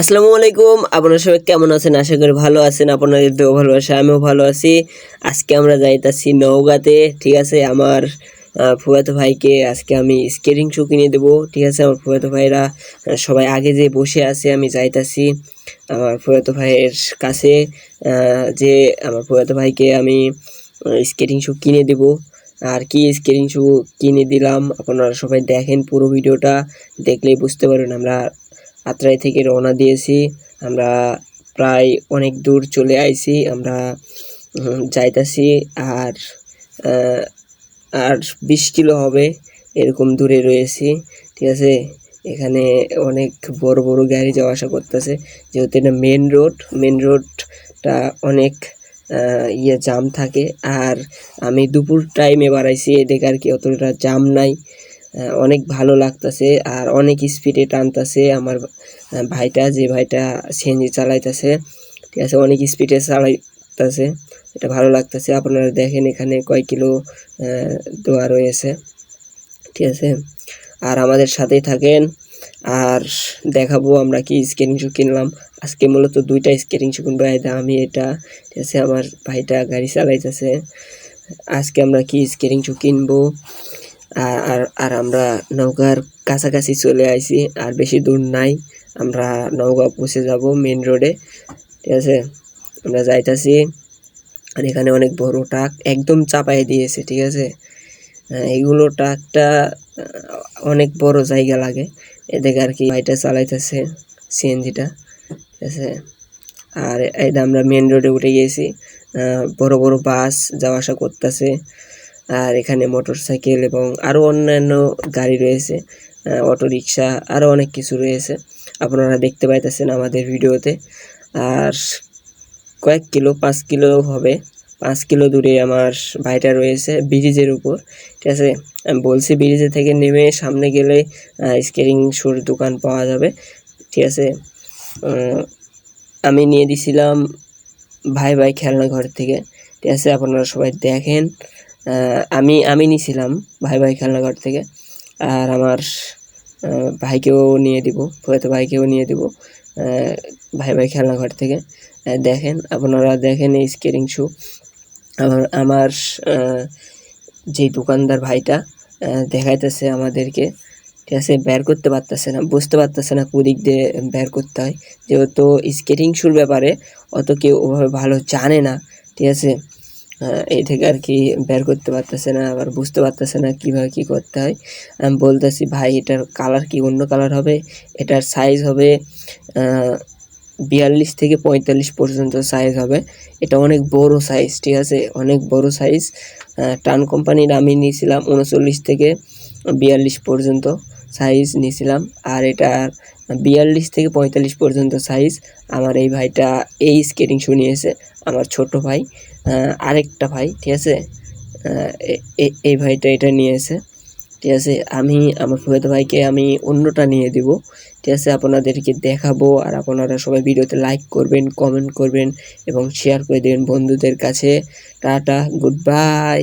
আসসালামু আলাইকুম আপনারা সবাই কেমন আছেন? আশা করি ভালো আছেন। আপনাদের তো ভালোবাসা, আমিও ভালো আছি। আজকে আমরা যাইতাছি নওগাঁতে, ঠিক আছে? আমার ফুফাতো ভাইকে আজকে আমি স্কেটিং শু কিনে দেবো, ঠিক আছে? আমার ফুফাতো ভাইরা সবাই আগে যে বসে আছে, আমি যাইতাছি আমার ফুফাতো ভাইয়ের কাছে যে আমার ফুফাতো ভাইকে আমি স্কেটিং শু কিনে দেবো। আর কি স্কেটিং শু কিনে দিলাম, আপনারা সবাই দেখেন পুরো ভিডিওটা, দেখলেই বুঝতে পারবেন আমরা আত্রাই থেকে রওনা দিয়েছি। আমরা প্রায় অনেক দূর চলে আইছি, আমরা যাইতাছি আর আর বিশ কিলো হবে এরকম দূরে রয়েছি, ঠিক আছে? এখানে অনেক বড় বড় গাড়ি যাওয়া আসা করতেছে, যেহেতু এটা মেন রোড মেন রোডটা অনেক ইয়ে জাম থাকে। আর আমি দুপুর টাইমে বাড়াইছি, এদিকে আর কি অতটা জাম নাই। অনেক ভালো লাগতাছে আর অনেক স্পিডে টানতাছে আমার ভাইটা, যে ভাইটা সিএনজি চালাইতাছে, ঠিক আছে, অনেক স্পিডে চালাইতাছে, এটা ভালো লাগতাছে। আপনারা দেখেন এখানে কয় কিলো দেওয়া রয়েছে, ঠিক আছে? আর আমাদের সাথেই থাকেন। আর দেখাবো আমরা কি স্কেটিং শু কিনলাম। আজকে মূলত দুইটা স্কেটিং শু কিনবো আমি, এটা, ঠিক আছে, আমার ভাইটা গাড়ি চালাইতেছে। আজকে আমরা কি স্কেটিং শু কিনবো? আর আর আর আমরা নৌকার কাছাকাছি চলে আইছি আর বেশি দূর নাই। আমরা নৌকা পৌঁছে যাব মেন রোডে ঠিক আছে? আমরা যাইতাছি আর এখানে অনেক বড় ট্রাক একদম চাপাই দিয়েছে ঠিক আছে? আহ, এইগুলো ট্রাকটা অনেক বড় জায়গা লাগে। এদিকে আর কি ভাইটা চালাইতেছে সিএনজিটা ঠিক আছে? আর এটা আমরা মেন রোডে উঠে গিয়েছি বড় বড় বাস যাওয়া আসা করতেছে। আর এখানে মোটর সাইকেল এবং আরও অন্যান্য গাড়ি রয়েছে অটো রিক্সা আরও অনেক কিছু রয়েছে। আপনারা দেখতে পাইতেছেন আমাদের ভিডিওতে। আর কয়েক কিলো, পাঁচ কিলো হবে। পাঁচ কিলো দূরে আমার ভাইটা রয়েছে ব্রিজের উপর। ঠিক আছে? আমি বলছি ব্রিজে থেকে নেমে সামনে গেলে স্কেটিং শুর দোকান পাওয়া যাবে। ঠিক আছে? আমি নিয়ে দিছিলাম ভাই ভাই খেলনা ঘর থেকে। ঠিক আছে? আপনারা সবাই দেখেন। আমি আমি নিছিলাম ভাই ভাই খেলনাঘর থেকে, আর আমার ভাইকেও নিয়ে দিব হয়তো ভাইকেও নিয়ে দিব ভাই ভাই খেলনা ঘর থেকে। দেখেন, আপনারা দেখেন এই স্কেটিং শু আমার আমার যে দোকানদার ভাইটা দেখাইতেছে আমাদেরকে, ঠিক আছে, বের করতে পারতেছে না, বুঝতে পারতেছে না কুদিক দিয়ে বের করতে হয়। যেহেতু স্কেটিং শুর ব্যাপারে অত কেউ ওভাবে ভালো জানে না, ঠিক আছে। এই থেকে আর কি বের করতে পারতেছে না, আবার বুঝতে পারতেছে না কীভাবে কী করতে হয়। আমি বলতেছি, ভাই, এটার কালার কি অন্য কালার হবে? এটার সাইজ হবে বিয়াল্লিশ থেকে পঁয়তাল্লিশ পর্যন্ত সাইজ হবে। এটা অনেক বড় সাইজ ঠিক আছে? অনেক বড় সাইজ টান কোম্পানির আমি নিয়েছিলাম উনচল্লিশ থেকে বিয়াল্লিশ পর্যন্ত। সাইজ নিয়েছিলাম। আর এটার বিয়াল্লিশ থেকে পঁয়তাল্লিশ পর্যন্ত সাইজ আমার এই ভাইটা এই স্কেটিং শু নিয়েছে, আমার ছোট ভাই আরেকটা ভাই, ঠিক আছে? এই ভাইটা এটা নিয়েছে, ঠিক আছে? আমি, আমার ফুফাতো ভাইকে আমি অন্যটা নিয়ে দিব, ঠিক আছে? আপনাদেরকে দেখাবো আর আপনারা সবাই ভিডিওতে লাইক করবেন কমেন্ট করবেন এবং শেয়ার করে দেবেন বন্ধুদের কাছে। Tata good bye